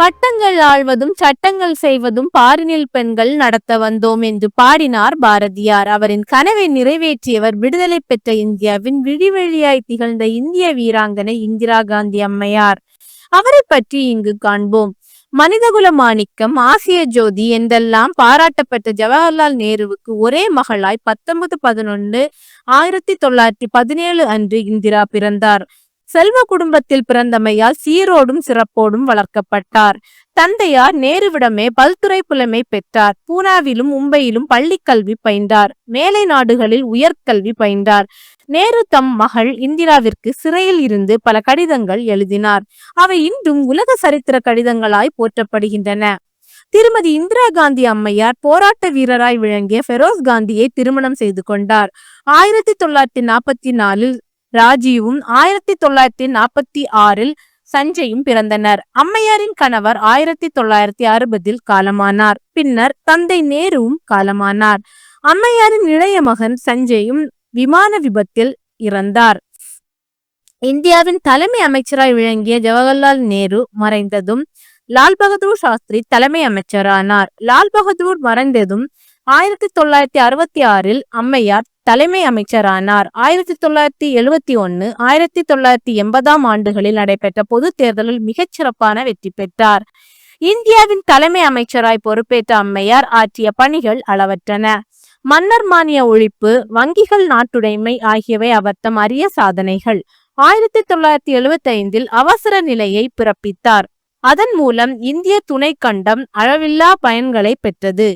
பட்டங்கள் ஆழ்வதும் சட்டங்கள் செய்வதும் பாரினில் பெண்கள் நடத்த வந்தோம் என்று பாடினார் பாரதியார். அவரின் கனவை நிறைவேற்றியவர் விடுதலை பெற்ற இந்தியாவின் விடிவெளியாய் திகழ்ந்த இந்திய வீராங்கனை இந்திரா காந்தி அம்மையார். அவரை பற்றி இங்கு காண்போம். மனிதகுல மாணிக்கம் ஆசிய ஜோதி என்றெல்லாம் பாராட்டப்பட்ட ஜவஹர்லால் நேருவுக்கு ஒரே மகளாய் பத்தொன்பது பதினொன்று ஆயிரத்தி தொள்ளாயிரத்தி பதினேழு அன்று இந்திரா பிறந்தார். செல்வ குடும்பத்தில் பிறந்தமையால் சீரோடும் சிறப்போடும் வளர்க்கப்பட்டார். தந்தையார் நேருவிடமே பல்துறை புலமை பெற்றார். பூனாவிலும் மும்பையிலும் பள்ளிக்கல்வி பயின்றார். மேலை நாடுகளில் உயர்கல்வி பயின்றார். நேரு தம் மகள் இந்திராவிற்கு சிறையில் இருந்து பல கடிதங்கள் எழுதினார். அவை இன்றும் உலக சரித்திர கடிதங்களாய் போற்றப்படுகின்றன. திருமதி இந்திரா காந்தி அம்மையார் போராட்ட வீரராய் விளங்கிய ஃபெரோஸ் காந்தியை திருமணம் செய்து கொண்டார். ஆயிரத்தி தொள்ளாயிரத்தி நாற்பத்தி நாலில் ராஜீவும் ஆயிரத்தி தொள்ளாயிரத்தி நாற்பத்தி ஆறில் சஞ்சயும் பிறந்தனர். அம்மையாரின் கணவர் ஆயிரத்தி தொள்ளாயிரத்தி அறுபதில் காலமானார். பின்னர் தந்தை நேருவும் காலமானார். அம்மையாரின் இளைய மகன் சஞ்சயும் விமான விபத்தில் இறந்தார். இந்தியாவின் தலைமை அமைச்சராய் விளங்கிய ஜவஹர்லால் நேரு மறைந்ததும் லால் பகதூர் சாஸ்திரி தலைமை அமைச்சரானார். லால் பகதூர் மறைந்ததும் ஆயிரத்தி தொள்ளாயிரத்தி அறுபத்தி ஆறில் அம்மையார் தலைமை அமைச்சரானார். ஆயிரத்தி தொள்ளாயிரத்தி எழுவத்தி ஒன்னு ஆயிரத்தி தொள்ளாயிரத்தி எண்பதாம் ஆண்டுகளில் நடைபெற்ற பொது தேர்தலில் மிகச் சிறப்பான வெற்றி பெற்றார். இந்தியாவின் தலைமை அமைச்சராய் பொறுப்பேற்ற அம்மையார் ஆற்றிய பணிகள் அளவற்றன. மன்னர் மானிய ஒழிப்பு வங்கிகள் நாட்டுடைமை ஆகியவை அவர் தம் அரிய சாதனைகள். ஆயிரத்தி தொள்ளாயிரத்தி எழுவத்தி ஐந்தில் அவசர நிலையை பிறப்பித்தார். அதன் மூலம் இந்திய துணை கண்டம் அளவில்லா பயன்களை பெற்றது.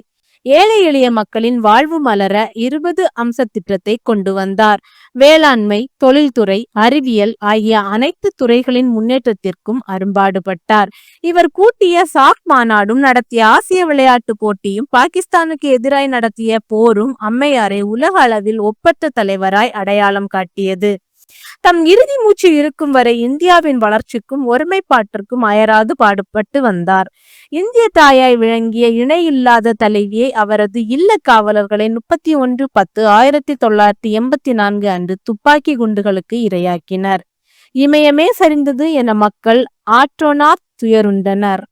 ஏழை எளிய மக்களின் வாழ்வு மலர இருபது அம்ச திட்டத்தை கொண்டு வந்தார். வேளாண்மை தொழில்துறை அறிவியல் ஆகிய அனைத்து துறைகளின் முன்னேற்றத்திற்கும் அரும்பாடுபட்டார். இவர் கூட்டிய சாக் மாநாடும் நடத்திய ஆசிய விளையாட்டு போட்டியும் பாகிஸ்தானுக்கு எதிராய் நடத்திய போரும் அம்மையாரை உலக அளவில் ஒப்பற்ற தலைவராய் அடையாளம் காட்டியது. தம் இறுதி மூச்சு இருக்கும் வரை இந்தியாவின் வளர்ச்சிக்கும் ஒருமைப்பாட்டிற்கும் அயராது பாடுபட்டு வந்தார். இந்திய தாயாய் விளங்கிய இணையில்லாத தலைவியை அவரது இல்ல காவலர்களை முப்பத்தி ஒன்று பத்து ஆயிரத்தி தொள்ளாயிரத்தி எண்பத்தி நான்கு அன்று துப்பாக்கி குண்டுகளுக்கு இரையாக்கினர். இமயமே சரிந்தது என மக்கள் ஆற்றோனார் துயருண்டனர்.